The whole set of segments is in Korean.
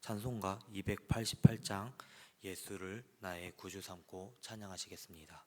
찬송가 288장 예수를 나의 구주 삼고 찬양하시겠습니다.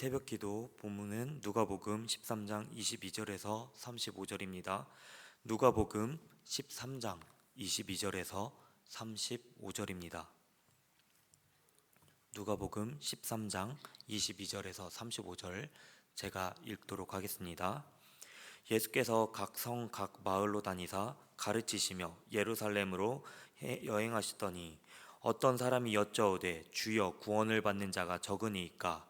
새벽 기도 본문은 누가복음 13장 22절에서 35절입니다. 누가복음 13장 22절에서 35절입니다. 누가복음 13장 22절에서 35절 제가 읽도록 하겠습니다. 예수께서 각 성 각 마을로 다니사 가르치시며 예루살렘으로 해- 여행하시더니 어떤 사람이 여짜오되 주여 구원을 받는 자가 적으니이까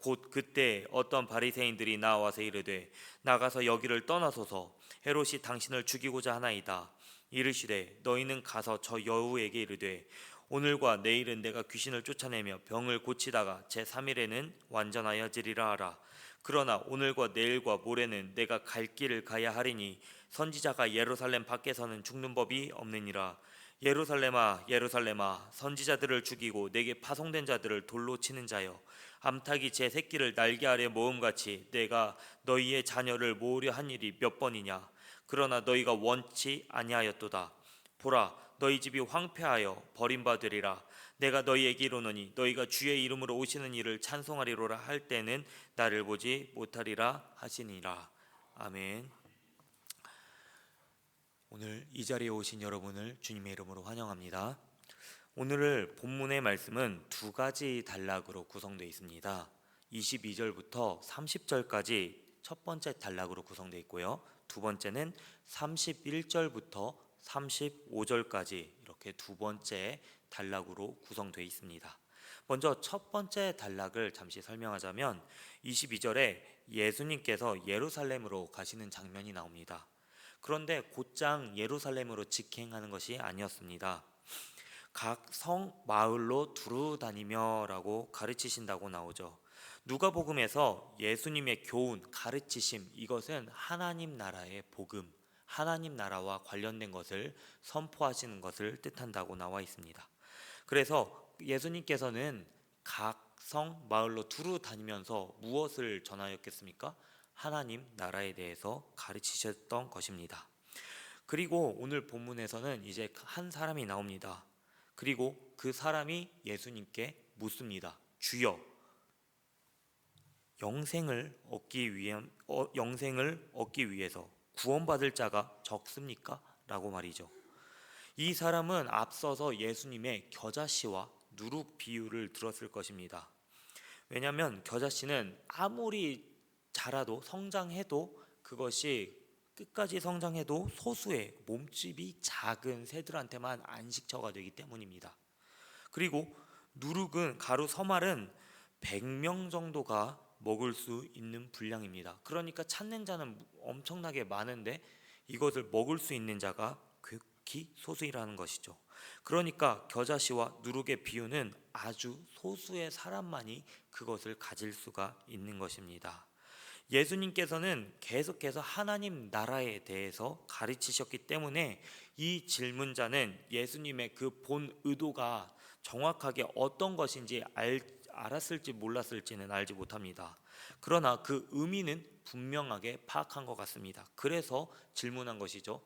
곧 그때 어떤 바리새인들이 나와서 이르되 나가서 여기를 떠나소서. 헤롯이 당신을 죽이고자 하나이다. 이르시되 너희는 가서 저 여우에게 이르되 오늘과 내일은 내가 귀신을 쫓아내며 병을 고치다가 제 3일에는 완전하여지리라 하라. 그러나 오늘과 내일과 모레는 내가 갈 길을 가야 하리니 선지자가 예루살렘 밖에서는 죽는 법이 없느니라. 예루살렘아 예루살렘아 선지자들을 죽이고 내게 파송된 자들을 돌로 치는 자여 암탉이 제 새끼를 날개 아래 모음같이 내가 너희의 자녀를 모으려 한 일이 몇 번이냐? 그러나 너희가 원치 아니하였도다. 보라 너희 집이 황폐하여 버림받으리라. 내가 너희에게 이르노니 너희가 주의 이름으로 오시는 이를 찬송하리로라 할 때는 나를 보지 못하리라 하시니라. 아멘. 오늘 이 자리에 오신 여러분을 주님의 이름으로 환영합니다. 오늘 본문의 말씀은 두 가지 단락으로 구성되어 있습니다. 22절부터 30절까지 첫 번째 단락으로 구성되어 있고요. 두 번째는 31절부터 35절까지 이렇게 두 번째 단락으로 구성되어 있습니다. 먼저 첫 번째 단락을 잠시 설명하자면 22절에 예수님께서 예루살렘으로 가시는 장면이 나옵니다. 그런데 곧장 예루살렘으로 직행하는 것이 아니었습니다. 각 성 마을로 두루 다니며라고 가르치신다고 나오죠. 누가복음에서 예수님의 교훈, 가르치심 이것은 하나님 나라의 복음, 하나님 나라와 관련된 것을 선포하시는 것을 뜻한다고 나와 있습니다. 그래서 예수님께서는 각 성 마을로 두루 다니면서 무엇을 전하였겠습니까? 하나님 나라에 대해서 가르치셨던 것입니다. 그리고 오늘 본문에서는 이제 한 사람이 나옵니다. 그리고 그 사람이 예수님께 묻습니다. 주여, 영생을 얻기 위한 어, 영생을 얻기 위해서 구원받을 자가 적습니까? 라고 말이죠. 이 사람은 앞서서 예수님의 겨자씨와 누룩 비유를 들었을 것입니다. 왜냐하면 겨자씨는 아무리 자라도 성장해도 그것이 끝까지 성장해도 소수의 몸집이 작은 새들한테만 안식처가 되기 때문입니다. 그리고 누룩은 가루 서말은 100명 정도가 먹을 수 있는 분량입니다. 그러니까 찾는 자는 엄청나게 많은데 이것을 먹을 수 있는 자가 극히 소수이라는 것이죠. 그러니까 겨자씨와 누룩의 비유는 아주 소수의 사람만이 그것을 가질 수가 있는 것입니다. 예수님께서는 계속해서 하나님 나라에 대해서 가르치셨기 때문에 이 질문자는 예수님의 그 본 의도가 정확하게 어떤 것인지 알, 알았을지 몰랐을지는 알지 못합니다. 그러나 그 의미는 분명하게 파악한 것 같습니다. 그래서 질문한 것이죠.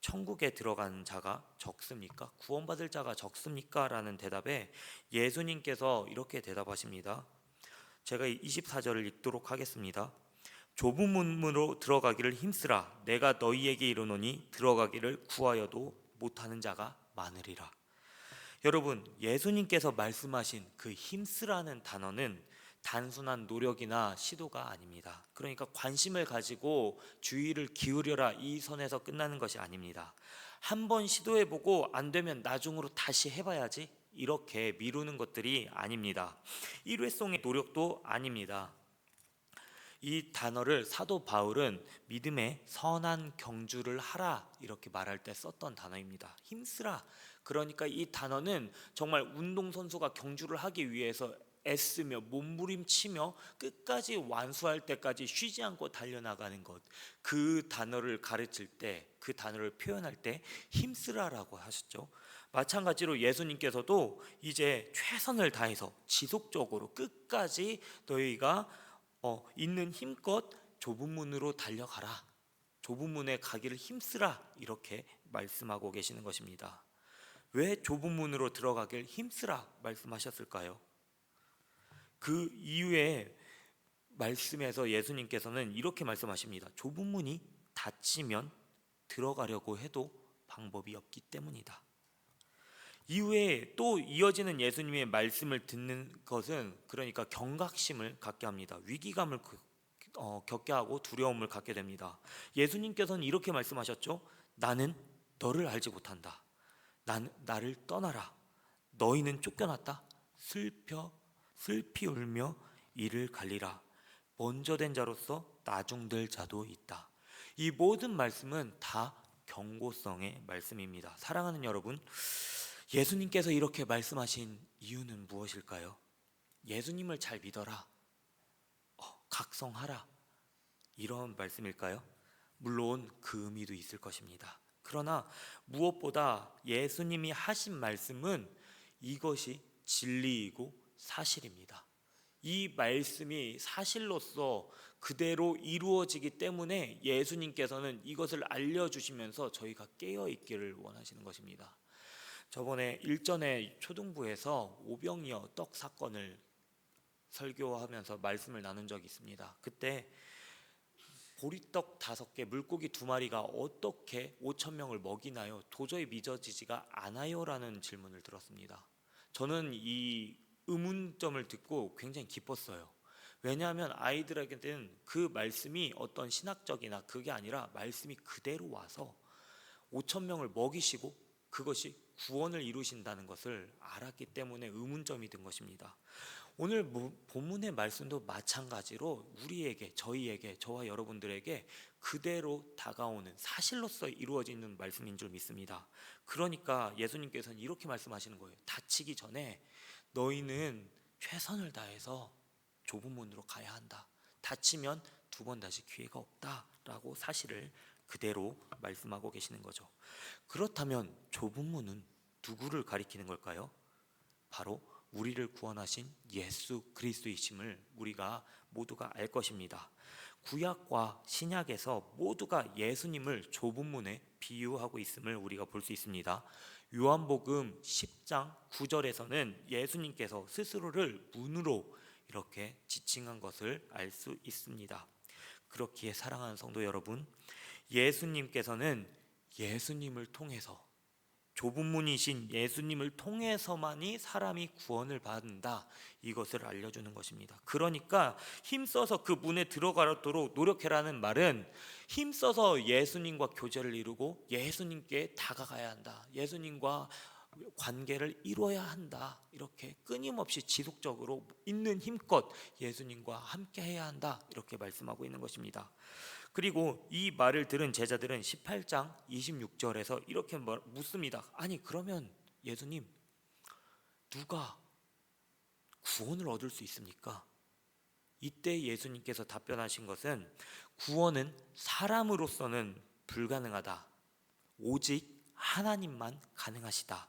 천국에 들어간 자가 적습니까? 구원받을 자가 적습니까? 라는 대답에 예수님께서 이렇게 대답하십니다. 제가 24절을 읽도록 하겠습니다. 좁은 문으로 들어가기를 힘쓰라. 내가 너희에게 이르노니 들어가기를 구하여도 못하는 자가 많으리라. 여러분, 예수님께서 말씀하신 그 힘쓰라는 단어는 단순한 노력이나 시도가 아닙니다. 그러니까 관심을 가지고 주의를 기울여라 이 선에서 끝나는 것이 아닙니다. 한번 시도해보고 안 되면 나중으로 다시 해봐야지 이렇게 미루는 것들이 아닙니다. 일회성의 노력도 아닙니다. 이 단어를 사도 바울은 믿음의 선한 경주를 하라 이렇게 말할 때 썼던 단어입니다. 힘쓰라. 그러니까 이 단어는 정말 운동 선수가 경주를 하기 위해서 애쓰며 몸부림치며 끝까지 완수할 때까지 쉬지 않고 달려나가는 것. 그 단어를 가르칠 때, 그 단어를 표현할 때 힘쓰라라고 하셨죠. 마찬가지로 예수님께서도 이제 최선을 다해서 지속적으로 끝까지 너희가 어, 있는 힘껏 좁은 문으로 달려가라. 좁은 문에 가기를 힘쓰라. 이렇게 말씀하고 계시는 것입니다. 왜 좁은 문으로 들어가길 힘쓰라 말씀하셨을까요? 그 이후에 말씀에서 예수님께서는 이렇게 말씀하십니다. 좁은 문이 닫히면 들어가려고 해도 방법이 없기 때문이다. 이후에 또 이어지는 예수님의 말씀을 듣는 것은 그러니까 경각심을 갖게 합니다. 위기감을 그, 어, 겪게 하고 두려움을 갖게 됩니다. 예수님께서는 이렇게 말씀하셨죠. 나는 너를 알지 못한다. 난 나를 떠나라. 너희는 쫓겨났다. 슬펴 슬피 울며 이를 갈리라. 먼저 된 자로서 나중될 자도 있다. 이 모든 말씀은 다 경고성의 말씀입니다. 사랑하는 여러분, 예수님께서 이렇게 말씀하신 이유는 무엇일까요? 예수님을 잘 믿어라. 어, 각성하라. 이런 말씀일까요? 물론 그 의미도 있을 것입니다. 그러나 무엇보다 예수님이 하신 말씀은 이것이 진리이고 사실입니다. 이 말씀이 사실로서 그대로 이루어지기 때문에 예수님께서는 이것을 알려주시면서 저희가 깨어 있기를 원하시는 것입니다. 저번에 일전에 초등부에서 오병이어 떡 사건을 설교하면서 말씀을 나눈 적이 있습니다. 그때 보리떡 다섯 개, 물고기 두 마리가 어떻게 5천 명을 먹이나요? 도저히 믿어지지가 않아요라는 질문을 들었습니다. 저는 이 의문점을 듣고 굉장히 기뻤어요. 왜냐하면 아이들에게는 그 말씀이 어떤 신학적이나 그게 아니라 말씀이 그대로 와서 5천 명을 먹이시고 그것이 구원을 이루신다는 것을 알았기 때문에 의문점이 든 것입니다. 오늘 뭐 본문의 말씀도 마찬가지로 우리에게 저희에게 저와 여러분들에게 그대로 다가오는 사실로서 이루어지는 말씀인 줄 믿습니다. 그러니까 예수님께서는 이렇게 말씀하시는 거예요. 다치기 전에 너희는 최선을 다해서 좁은 문으로 가야 한다. 다치면 두 번 다시 기회가 없다라고 사실을 그대로 말씀하고 계시는 거죠. 그렇다면 좁은 문은 누구를 가리키는 걸까요? 바로 우리를 구원하신 예수 그리스도이심을 우리가 모두가 알 것입니다. 구약과 신약에서 모두가 예수님을 좁은 문에 비유하고 있음을 우리가 볼 수 있습니다. 요한복음 10장 9절에서는 예수님께서 스스로를 문으로 이렇게 지칭한 것을 알 수 있습니다. 그렇기에 사랑하는 성도 여러분, 예수님께서는 예수님을 통해서 좁은 문이신 예수님을 통해서만이 사람이 구원을 받는다. 이것을 알려주는 것입니다. 그러니까 힘써서 그 문에 들어가도록 노력해라는 말은 힘써서 예수님과 교제를 이루고 예수님께 다가가야 한다. 예수님과 관계를 이루어야 한다. 이렇게 끊임없이 지속적으로 있는 힘껏 예수님과 함께 해야 한다. 이렇게 말씀하고 있는 것입니다. 그리고 이 말을 들은 제자들은 18장 26절에서 이렇게 묻습니다. 아니 그러면 예수님 누가 구원을 얻을 수 있습니까? 이때 예수님께서 답변하신 것은 구원은 사람으로서는 불가능하다. 오직 하나님만 가능하시다.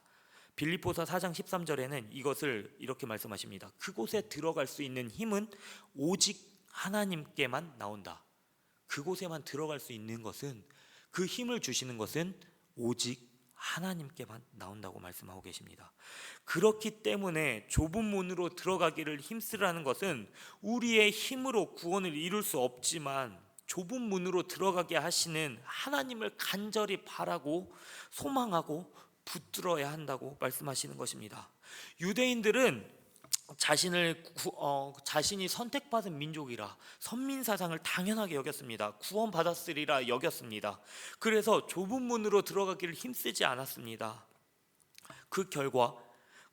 빌립보서 4장 13절에는 이것을 이렇게 말씀하십니다. 그곳에 들어갈 수 있는 힘은 오직 하나님께만 나온다. 그곳에만 들어갈 수 있는 것은 그 힘을 주시는 것은 오직 하나님께만 나온다고 말씀하고 계십니다. 그렇기 때문에 좁은 문으로 들어가기를 힘쓰라는 것은 우리의 힘으로 구원을 이룰 수 없지만 좁은 문으로 들어가게 하시는 하나님을 간절히 바라고 소망하고 붙들어야 한다고 말씀하시는 것입니다. 유대인들은 자신을 구, 어, 자신이 선택받은 민족이라 선민 사상을 당연하게 여겼습니다. 구원 받았으리라 여겼습니다. 그래서 좁은 문으로 들어가기를 힘쓰지 않았습니다. 그 결과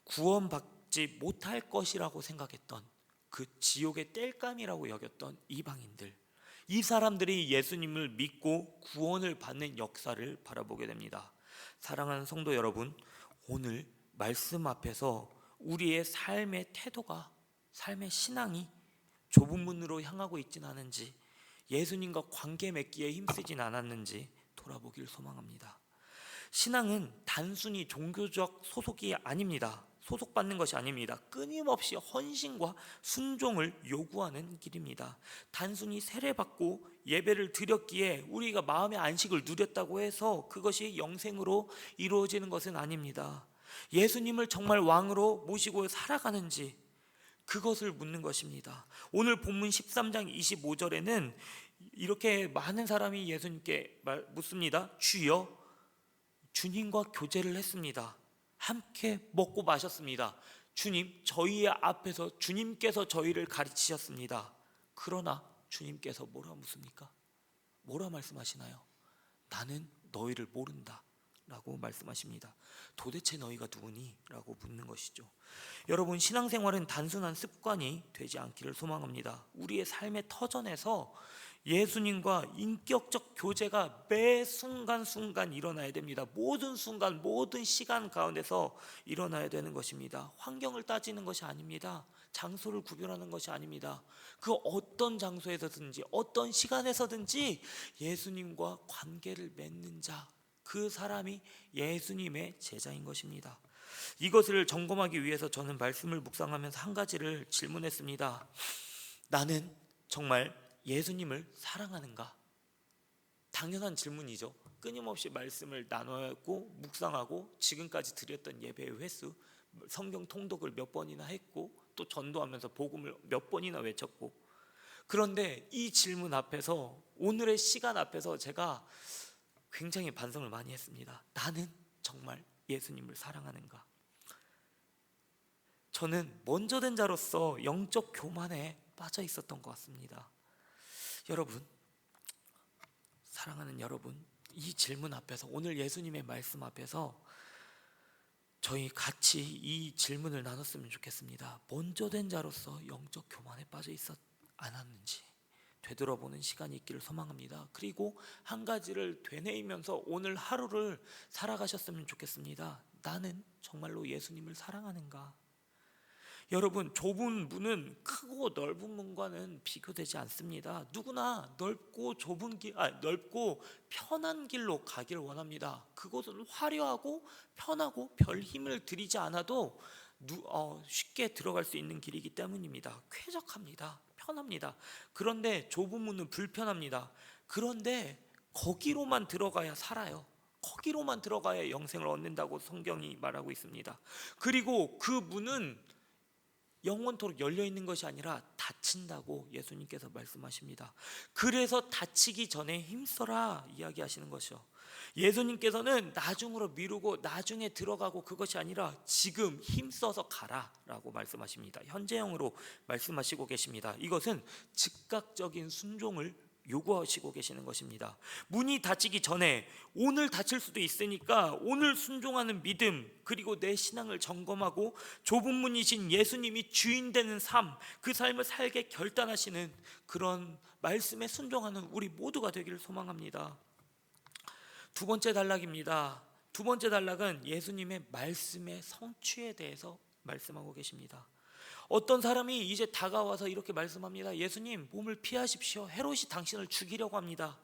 구원받지 못할 것이라고 생각했던 그 지옥의 땔감이라고 여겼던 이방인들 이 사람들이 예수님을 믿고 구원을 받는 역사를 바라보게 됩니다. 사랑하는 성도 여러분, 오늘 말씀 앞에서 우리의 삶의 태도가 삶의 신앙이 좁은 문으로 향하고 있진 않은지 예수님과 관계 맺기에 힘쓰진 않았는지 돌아보길 소망합니다. 신앙은 단순히 종교적 소속이 아닙니다. 소속받는 것이 아닙니다. 끊임없이 헌신과 순종을 요구하는 길입니다. 단순히 세례받고 예배를 드렸기에 우리가 마음의 안식을 누렸다고 해서 그것이 영생으로 이루어지는 것은 아닙니다. 예수님을 정말 왕으로 모시고 살아가는지 그것을 묻는 것입니다. 오늘 본문 13장 25절에는 이렇게 많은 사람이 예수님께 묻습니다. 주여, 주님과 교제를 했습니다. 함께 먹고 마셨습니다. 주님, 저희의 앞에서 주님께서 저희를 가르치셨습니다. 그러나 주님께서 뭐라 묻습니까? 뭐라 말씀하시나요? 나는 너희를 모른다. 라고 말씀하십니다. 도대체 너희가 누구니? 라고 묻는 것이죠. 여러분 신앙생활은 단순한 습관이 되지 않기를 소망합니다. 우리의 삶의 터전에서 예수님과 인격적 교제가 매 순간순간 일어나야 됩니다. 모든 순간, 모든 시간 가운데서 일어나야 되는 것입니다. 환경을 따지는 것이 아닙니다. 장소를 구별하는 것이 아닙니다. 그 어떤 장소에서든지 어떤 시간에서든지 예수님과 관계를 맺는 자, 그 사람이 예수님의 제자인 것입니다. 이것을 점검하기 위해서 저는 말씀을 묵상하면서 한 가지를 질문했습니다. 나는 정말 예수님을 사랑하는가? 당연한 질문이죠. 끊임없이 말씀을 나누고 묵상하고 지금까지 드렸던 예배의 횟수, 성경 통독을 몇 번이나 했고 또 전도하면서 복음을 몇 번이나 외쳤고 그런데 이 질문 앞에서 오늘의 시간 앞에서 제가 굉장히 반성을 많이 했습니다. 나는 정말 예수님을 사랑하는가? 저는 먼저 된 자로서 영적 교만에 빠져 있었던 것 같습니다. 여러분, 사랑하는 여러분, 이 질문 앞에서 오늘 예수님의 말씀 앞에서 저희 같이 이 질문을 나눴으면 좋겠습니다. 먼저 된 자로서 영적 교만에 빠져 있었 않았는지 되돌아보는 시간이 있기를 소망합니다. 그리고 한 가지를 되뇌이면서 오늘 하루를 살아가셨으면 좋겠습니다. 나는 정말로 예수님을 사랑하는가? 여러분 좁은 문은 크고 넓은 문과는 비교되지 않습니다. 누구나 넓고 좁은 길, 아, 넓고 편한 길로 가길 원합니다. 그곳은 화려하고 편하고 별 힘을 들이지 않아도 쉽게 들어갈 수 있는 길이기 때문입니다. 쾌적합니다. 편합니다. 그런데 좁은 문은 불편합니다. 그런데 거기로만 들어가야 살아요. 거기로만 들어가야 영생을 얻는다고 성경이 말하고 있습니다. 그리고 그 문은 영원토록 열려 있는 것이 아니라 닫힌다고 예수님께서 말씀하십니다. 그래서 닫히기 전에 힘써라 이야기하시는 것이요. 예수님께서는 나중으로 미루고 나중에 들어가고 그것이 아니라 지금 힘써서 가라라고 말씀하십니다. 현재형으로 말씀하시고 계십니다. 이것은 즉각적인 순종을 요구하시고 계시는 것입니다. 문이 닫히기 전에 오늘 닫힐 수도 있으니까 오늘 순종하는 믿음 그리고 내 신앙을 점검하고 좁은 문이신 예수님이 주인 되는 삶, 그 삶을 살게 결단하시는 그런 말씀에 순종하는 우리 모두가 되기를 소망합니다. 두 번째 단락입니다. 두 번째 단락은 예수님의 말씀의 성취에 대해서 말씀하고 계십니다. 어떤 사람이 이제 다가와서 이렇게 말씀합니다. 예수님, 몸을 피하십시오. 헤롯이 당신을 죽이려고 합니다.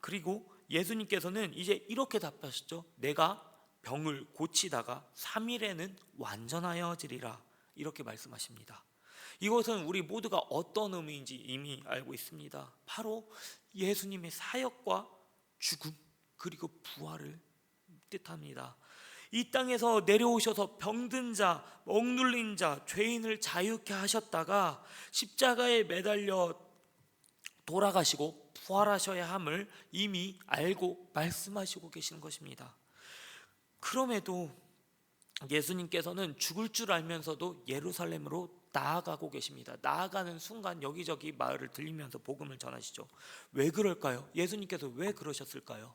그리고 예수님께서는 이제 이렇게 답하셨죠. 내가 병을 고치다가 3일에는 완전하여지리라. 이렇게 말씀하십니다. 이것은 우리 모두가 어떤 의미인지 이미 알고 있습니다. 바로 예수님의 사역과 죽음 그리고 부활을 뜻합니다. 이 땅에서 내려오셔서 병든 자, 억눌린 자, 죄인을 자유케 하셨다가 십자가에 매달려 돌아가시고 부활하셔야 함을 이미 알고 말씀하시고 계시는 것입니다. 그럼에도 예수님께서는 죽을 줄 알면서도 예루살렘으로 나아가고 계십니다. 나아가는 순간 여기저기 마을을 들리면서 복음을 전하시죠. 왜 그럴까요? 예수님께서 왜 그러셨을까요?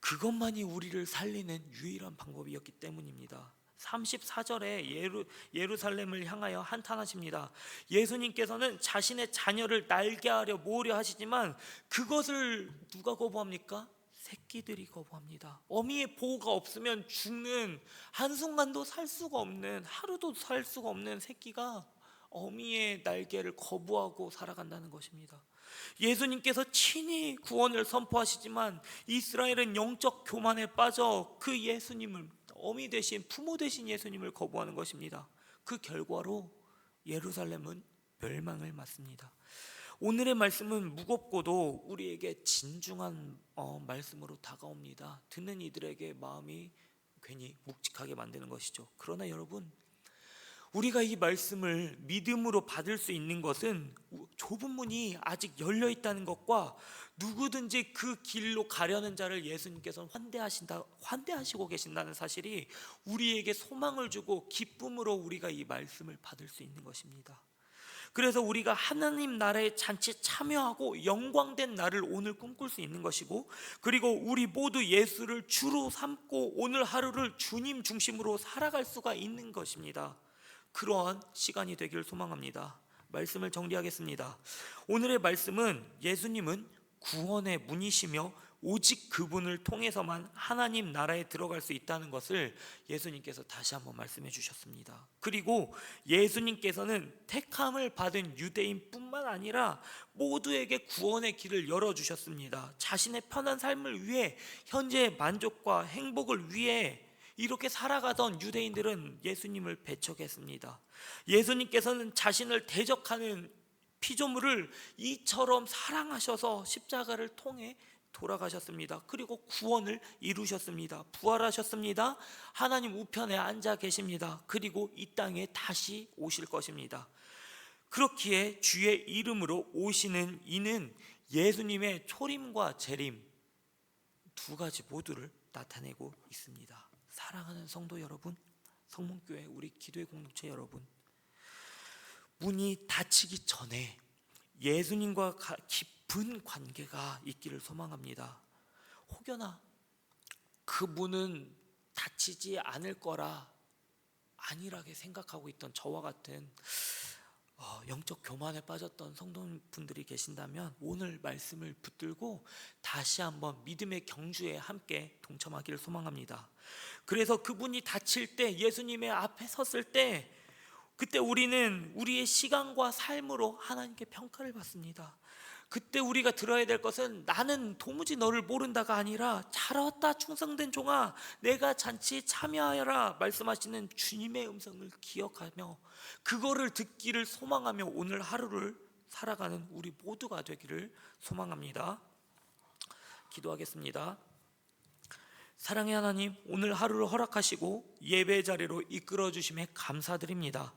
그것만이 우리를 살리는 유일한 방법이었기 때문입니다. 34절에 예루, 예루살렘을 향하여 한탄하십니다. 예수님께서는 자신의 자녀를 날게 하려 모으려 하시지만 그것을 누가 거부합니까? 새끼들이 거부합니다. 어미의 보호가 없으면 죽는 한순간도 살 수가 없는 하루도 살 수가 없는 새끼가 어미의 날개를 거부하고 살아간다는 것입니다. 예수님께서 친히 구원을 선포하시지만 이스라엘은 영적 교만에 빠져 그 예수님을 어미 대신 부모 대신 예수님을 거부하는 것입니다. 그 결과로 예루살렘은 멸망을 맞습니다. 오늘의 말씀은 무겁고도 우리에게 진중한 어, 말씀으로 다가옵니다. 듣는 이들에게 마음이 괜히 묵직하게 만드는 것이죠. 그러나 여러분, 우리가 이 말씀을 믿음으로 받을 수 있는 것은 좁은 문이 아직 열려 있다는 것과 누구든지 그 길로 가려는 자를 예수님께서는 환대하신다 환대하시고 계신다는 사실이 우리에게 소망을 주고 기쁨으로 우리가 이 말씀을 받을 수 있는 것입니다. 그래서 우리가 하나님 나라의 잔치에 참여하고 영광된 날을 오늘 꿈꿀 수 있는 것이고 그리고 우리 모두 예수를 주로 삼고 오늘 하루를 주님 중심으로 살아갈 수가 있는 것입니다. 그러한 시간이 되길 소망합니다. 말씀을 정리하겠습니다. 오늘의 말씀은 예수님은 구원의 문이시며 오직 그분을 통해서만 하나님 나라에 들어갈 수 있다는 것을 예수님께서 다시 한번 말씀해 주셨습니다. 그리고 예수님께서는 택함을 받은 유대인뿐만 아니라 모두에게 구원의 길을 열어 주셨습니다. 자신의 편한 삶을 위해 현재의 만족과 행복을 위해 이렇게 살아가던 유대인들은 예수님을 배척했습니다. 예수님께서는 자신을 대적하는 피조물을 이처럼 사랑하셔서 십자가를 통해 돌아가셨습니다. 그리고 구원을 이루셨습니다. 부활하셨습니다. 하나님 우편에 앉아 계십니다. 그리고 이 땅에 다시 오실 것입니다. 그렇기에 주의 이름으로 오시는 이는 예수님의 초림과 재림 두 가지 모두를 나타내고 있습니다. 사랑하는 성도 여러분, 성문교회 우리 기도의 공동체 여러분, 문이 닫히기 전에 예수님과 가- 깊은 관계가 있기를 소망합니다. 혹여나 그 문은 닫히지 않을 거라 안일하게 생각하고 있던 저와 같은 어, 영적 교만에 빠졌던 성도분들이 계신다면 오늘 말씀을 붙들고 다시 한번 믿음의 경주에 함께 동참하기를 소망합니다. 그래서 그분이 다칠 때 예수님의 앞에 섰을 때 그때 우리는 우리의 시간과 삶으로 하나님께 평가를 받습니다. 그때 우리가 들어야 될 것은 나는 도무지 너를 모른다가 아니라 잘 왔다 충성된 종아 내가 잔치에 참여하여라 말씀하시는 주님의 음성을 기억하며 그거를 듣기를 소망하며 오늘 하루를 살아가는 우리 모두가 되기를 소망합니다. 기도하겠습니다. 사랑의 하나님, 오늘 하루를 허락하시고 예배 자리로 이끌어 주심에 감사드립니다.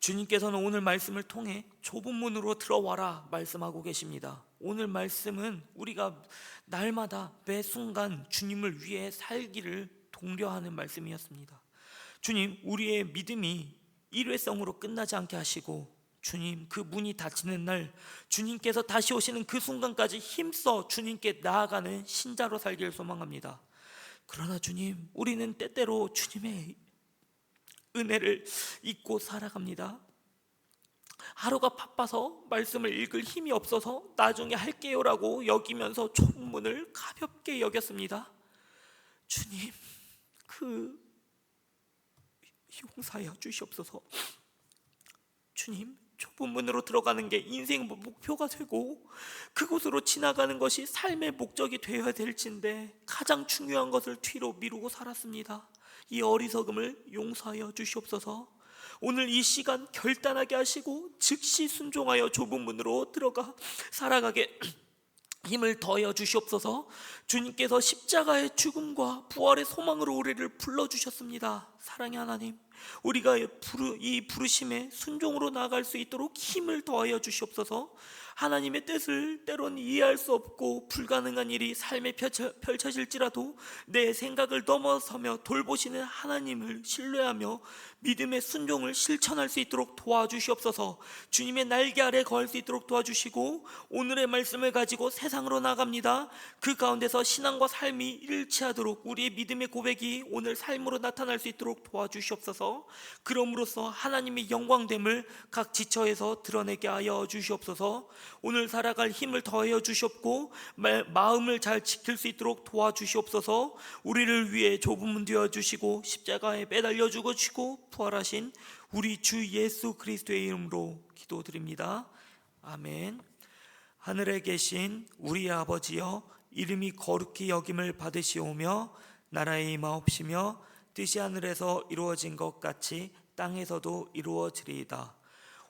주님께서는 오늘 말씀을 통해 좁은 문으로 들어와라 말씀하고 계십니다. 오늘 말씀은 우리가 날마다 매 순간 주님을 위해 살기를 독려하는 말씀이었습니다. 주님, 우리의 믿음이 일회성으로 끝나지 않게 하시고 주님 그 문이 닫히는 날 주님께서 다시 오시는 그 순간까지 힘써 주님께 나아가는 신자로 살기를 소망합니다. 그러나 주님, 우리는 때때로 주님의 은혜를 잊고 살아갑니다. 하루가 바빠서 말씀을 읽을 힘이 없어서 나중에 할게요라고 여기면서 좁은 문을 가볍게 여겼습니다. 주님, 그 용사여 주시옵소서. 주님, 좁은 문으로 들어가는 게 인생 목표가 되고 그곳으로 지나가는 것이 삶의 목적이 되어야 될진데 가장 중요한 것을 뒤로 미루고 살았습니다. 이 어리석음을 용서하여 주시옵소서. 오늘 이 시간 결단하게 하시고 즉시 순종하여 좁은 문으로 들어가 살아가게 힘을 더하여 주시옵소서. 주님께서 십자가의 죽음과 부활의 소망으로 우리를 불러 주셨습니다. 사랑의 하나님, 우리가 이 부르심에 순종으로 나아갈 수 있도록 힘을 더하여 주시옵소서. 하나님의 뜻을 때론 이해할 수 없고 불가능한 일이 삶에 펼쳐, 펼쳐 질지라도 내 생각을 넘어서며 돌보시는 하나님을 신뢰하며 믿음의 순종을 실천할 수 있도록 도와주시옵소서. 주님의 날개 아래 거할 수 있도록 도와주시고 오늘의 말씀을 가지고 세상으로 나갑니다. 그 가운데서 신앙과 삶이 일치하도록 우리의 믿음의 고백이 오늘 삶으로 나타날 수 있도록 도와주시옵소서. 그럼으로써 하나님의 영광됨을 각 지처에서 드러내게 하여 주시옵소서. 오늘 살아갈 힘을 더하여 주시옵고 마- 마음을 잘 지킬 수 있도록 도와주시옵소서. 우리를 위해 좁은 문 되어 주시고 십자가에 매달려 죽어주시고 부활하신 우리 주 예수 그리스도의 이름으로 기도드립니다. 아멘. 하늘에 계신 우리 아버지여 이름이 거룩히 여김을 받으시오며 나라의 임하옵시며 뜻이 하늘에서 이루어진 것 같이 땅에서도 이루어지리이다.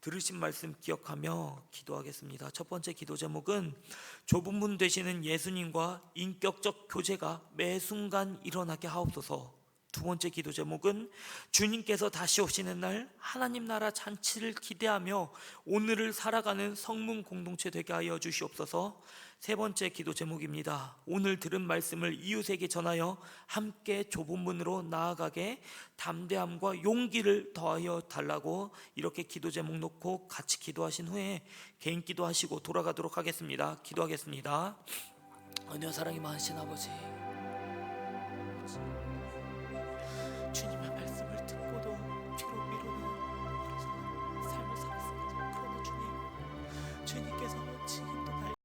들으신 말씀 기억하며 기도하겠습니다 첫 번째 기도 제목은 좁은 문 되시는 예수님과 인격적 교제가 매 순간 일어나게 하옵소서 두 번째 기도 제목은 주님께서 다시 오시는 날 하나님 나라 잔치를 기대하며 오늘을 살아가는 성문 공동체 되게 하여 주시옵소서. 세 번째 기도 제목입니다. 오늘 들은 말씀을 이웃에게 전하여 함께 좁은 문으로 나아가게 담대함과 용기를 더하여 달라고 이렇게 기도 제목 놓고 같이 기도하신 후에 개인 기도하시고 돌아가도록 하겠습니다. 기도하겠습니다. 은혜와 사랑이 많으신 아버지